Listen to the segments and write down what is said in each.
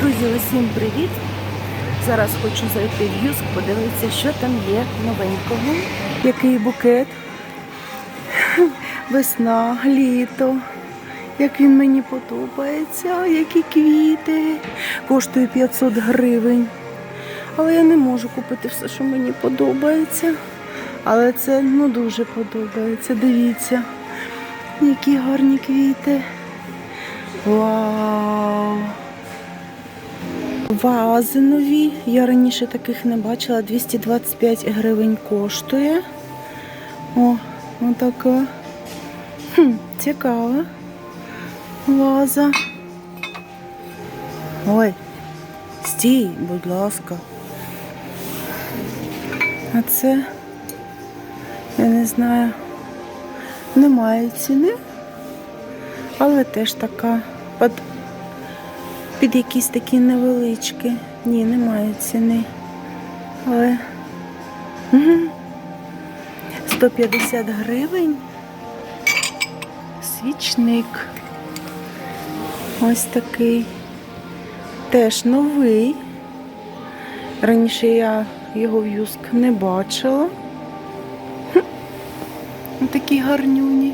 Друзі, усім привіт! Зараз хочу зайти в Юск, подивитися, що там є новенького. Який букет? Весна, літо. Як він мені подобається, які квіти. Коштує 500 гривень. Але я не можу купити все, що мені подобається. Але це ну дуже подобається. Дивіться, які гарні квіти. Вау! Вази нові. Я раніше таких не бачила. 225 гривень коштує. О, отака. Хм, цікава. Ваза. Ой, стій, будь ласка. А це, я не знаю, немає ціни, але теж така під якісь такі невеличкі. Ні, немає ціни. Але 150 гривень. Свічник. Ось такий. Теж новий. Раніше я його в Юск не бачила. Такі гарнюні.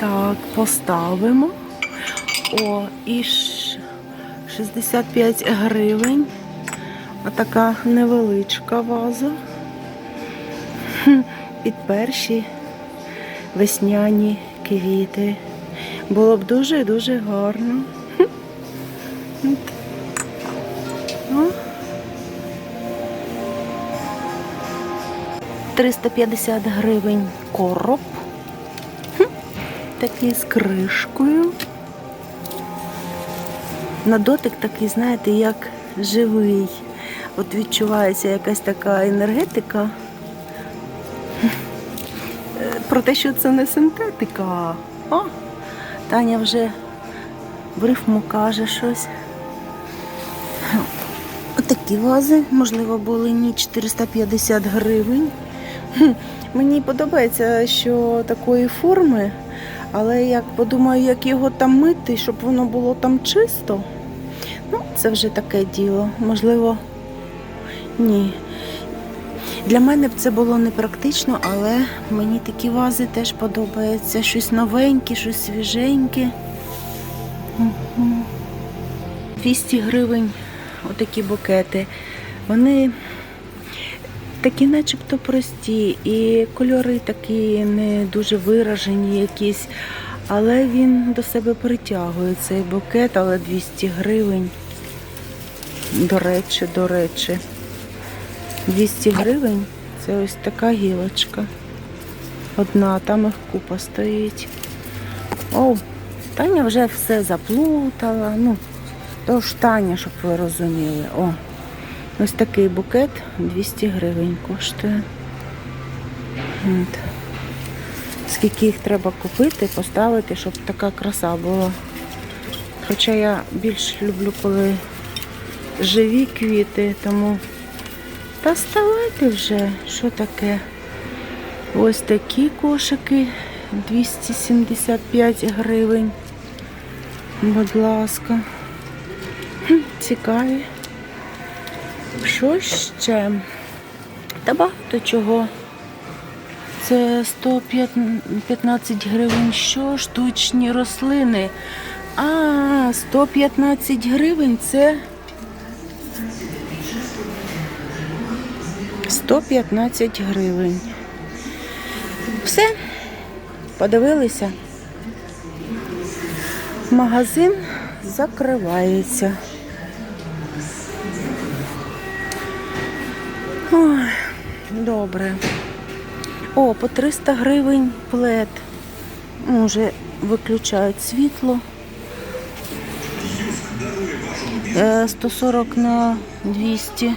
Так, поставимо. О, і ш- 65 гривень. А така невеличка ваза. Під перші весняні квіти. Було б дуже-дуже гарно. О. 350 гривень короб. Такий з кришкою. На дотик такий, знаєте, як живий. От відчувається якась така енергетика. Про те, що це не синтетика. О, Таня вже в рифму каже щось. Такі вази, можливо, були ні 450 гривень. Мені подобається, що такої форми, але як подумаю, як його там мити, щоб воно було там чисто, ну, це вже таке діло. Можливо, ні. Для мене б це було непрактично, але мені такі вази теж подобаються. Щось новеньке, щось свіженьке. 200 гривень отакі букети. Вони такі начебто прості, і кольори такі не дуже виражені якісь. Але він до себе притягує цей букет, але 200 гривень. До речі, до речі. 200 гривень це ось така гілочка. Одна, там їх купа стоїть. О, Таня вже все заплутала. Ну, то ж Таня, щоб ви розуміли. О, ось такий букет 200 гривень коштує. От. Скільки їх треба купити, поставити, щоб така краса була. Хоча я більш люблю, коли живі квіти, тому та ставайте вже, що таке? Ось такі кошики 275 гривень. Будь ласка. Цікаві. Що ще? Та багато чого. Це 115 гривень. Що? Штучні рослини. А, 115 гривень це 115 гривень. Все, подивилися. Магазин закривається. Ой, добре. О, по 300 гривень плед. Може, виключають світло. Е, 140 на 200.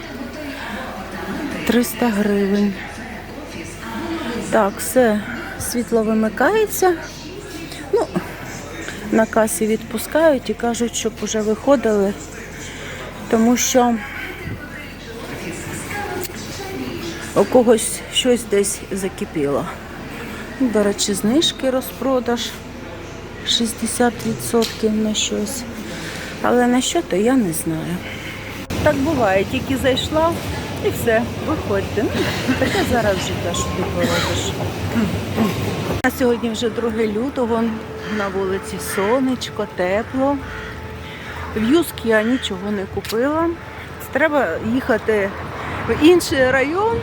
300 гривень. Так, все, світло вимикається. Ну, на касі відпускають і кажуть, щоб вже виходили, тому що у когось щось десь закипіло. До речі, знижки розпродаж 60% на щось. Але на що то я не знаю. Так буває, тільки зайшла і все, виходьте. Ну, таке зараз життя, що ти поробиш. На сьогодні вже 2 лютого, на вулиці сонечко, тепло. В Юск я нічого не купила. Треба їхати в інший район,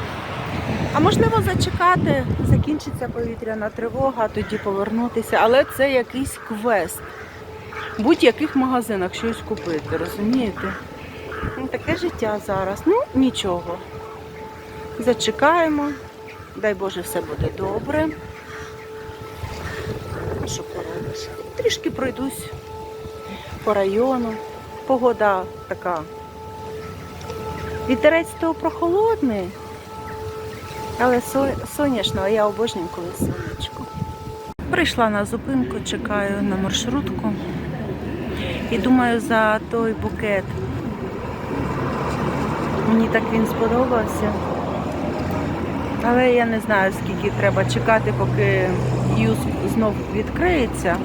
а можливо зачекати, закінчиться повітряна тривога, тоді повернутися. Але це якийсь квест. В будь-яких магазинах щось купити, розумієте? Ну, таке життя зараз. Ну, нічого. Зачекаємо. Дай Боже, все буде добре. А що поробиш? Трішки пройдусь по району. Погода така. Вітерець то прохолодний, але со- сонячно, а я обожнюю, коли сонечко. Прийшла на зупинку, чекаю на маршрутку і думаю за той букет. Мені так він сподобався. Але я не знаю, скільки треба чекати, поки юз знов відкриється.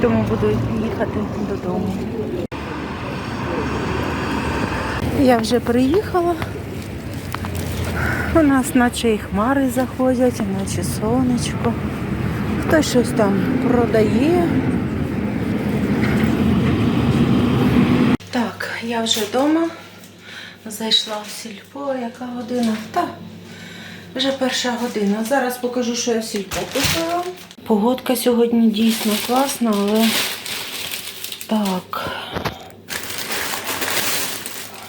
Тому буду їхати додому. Я вже приїхала. У нас наче і хмари заходять, наче сонечко. Хтось щось там продає. Так, я вже вдома. Зайшла в сільпо, яка година? Та, вже перша година. Зараз покажу, що я в сільпо купила. Погодка сьогодні дійсно класна, але так.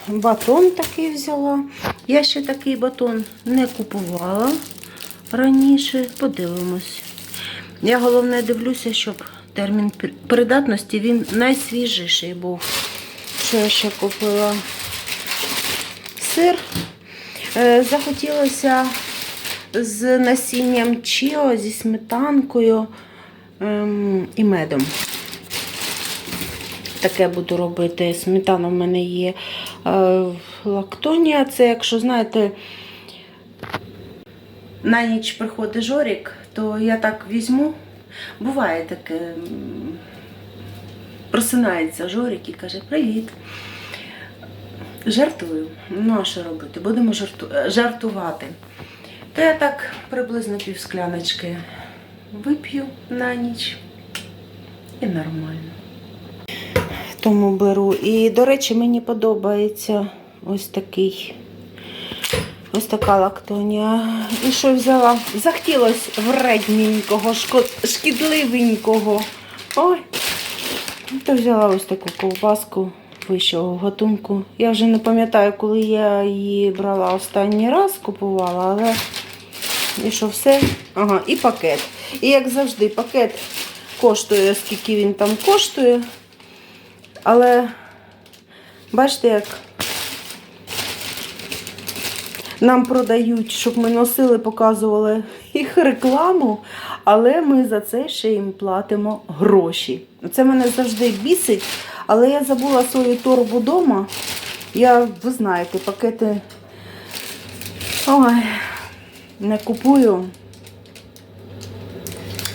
Батон такий взяла. Я ще такий батон не купувала раніше. Подивимось. Я головне дивлюся, щоб термін придатності він найсвіжіший був. Що я ще купила? Сир. Е, Захотілося з насінням чіо, зі сметанкою ем, і медом. Таке буду робити. Сметана в мене є е, лактонія. Це, якщо знаєте, на ніч приходить жорік, то я так візьму. Буває таке. Просинається жорік і каже: Привіт. Жартую. Ну, а що робити? Будемо жарту... жартувати. То я так приблизно пів скляночки вип'ю на ніч і нормально. Тому беру. І, до речі, мені подобається ось такий. Ось така лактонія. І що взяла? Захотілося вредненького, шкідливенького. Ой. То взяла ось таку ковбаску вищого готунку. Я вже не пам'ятаю, коли я її брала останній раз, купувала, але і що все? Ага, і пакет. І як завжди, пакет коштує, скільки він там коштує. Але бачите, як нам продають, щоб ми носили, показували їх рекламу, але ми за це ще їм платимо гроші. Це мене завжди бісить, але я забула свою торбу вдома. Я, ви знаєте, пакети ой, не купую,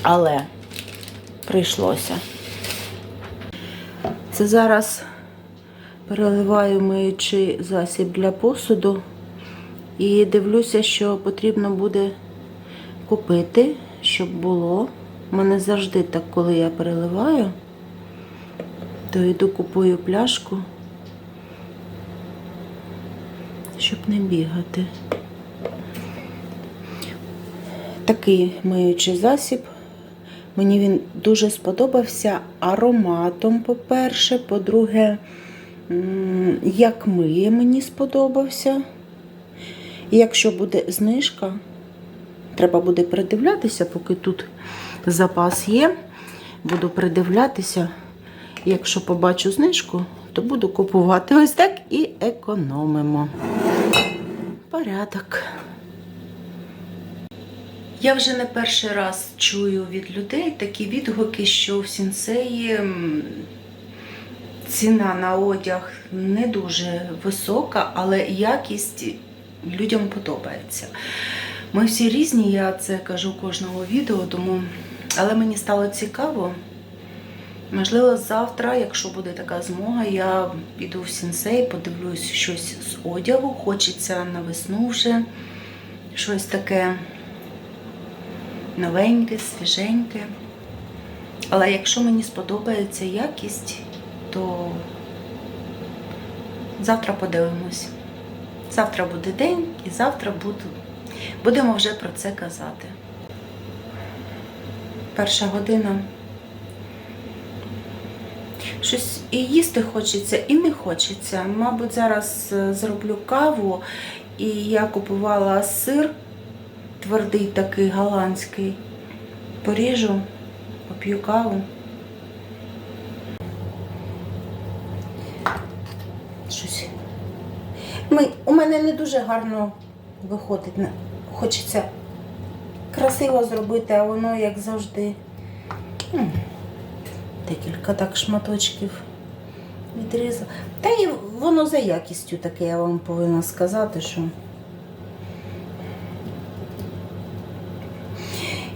але прийшлося. Це зараз переливаю миючий засіб для посуду і дивлюся, що потрібно буде купити, щоб було. У мене завжди так, коли я переливаю, то йду купую пляшку, щоб не бігати. Такий миючий засіб. Мені він дуже сподобався ароматом, по-перше. По-друге, як миє, мені сподобався. І якщо буде знижка, треба буде придивлятися, поки тут запас є. Буду придивлятися. Якщо побачу знижку, то буду купувати ось так і економимо. Порядок. Я вже не перший раз чую від людей такі відгуки, що в сінсеї ціна на одяг не дуже висока, але якість людям подобається. Ми всі різні, я це кажу кожного відео, тому але мені стало цікаво, Можливо, завтра, якщо буде така змога, я піду в сінсей, подивлюсь щось з одягу. Хочеться на весну вже щось таке новеньке, свіженьке. Але якщо мені сподобається якість, то завтра подивимось. Завтра буде день і завтра буду, будемо вже про це казати. Перша година. Щось і їсти хочеться, і не хочеться. Мабуть, зараз е, зроблю каву, і я купувала сир твердий такий голландський. Поріжу, поп'ю каву. Щось. Ми, у мене не дуже гарно виходить. Хочеться красиво зробити, а воно, як завжди, декілька так шматочків відрізала. Та і воно за якістю таке, я вам повинна сказати, що.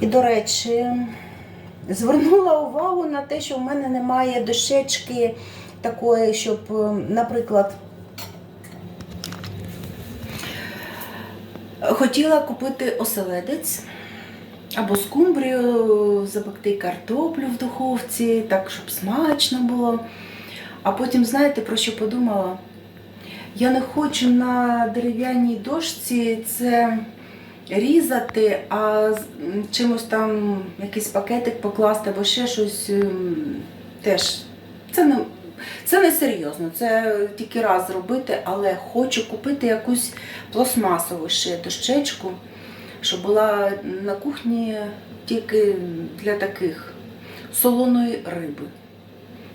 І, до речі, звернула увагу на те, що в мене немає дощечки такої, щоб, е, наприклад, хотіла купити оселедець або скумбрію, запекти картоплю в духовці, так, щоб смачно було. А потім, знаєте, про що подумала? Я не хочу на дерев'яній дошці це різати, а чимось там якийсь пакетик покласти або ще щось ем, теж. Це не, це не серйозно, це тільки раз зробити, але хочу купити якусь пластмасову ще дощечку, щоб була на кухні тільки для таких солоної риби.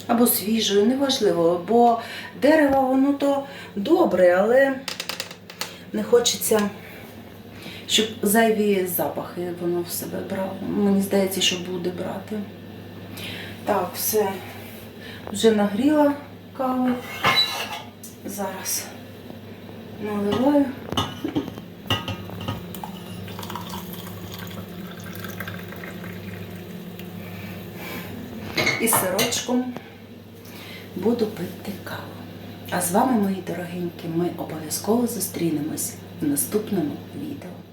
Або свіжої, неважливо, бо дерево воно то добре, але не хочеться, щоб зайві запахи воно в себе брало. Мені здається, що буде брати. Так, все. Вже нагріла каву. Зараз наливаю. І сирочком буду пити каву. А з вами, мої дорогенькі, ми обов'язково зустрінемось в наступному відео.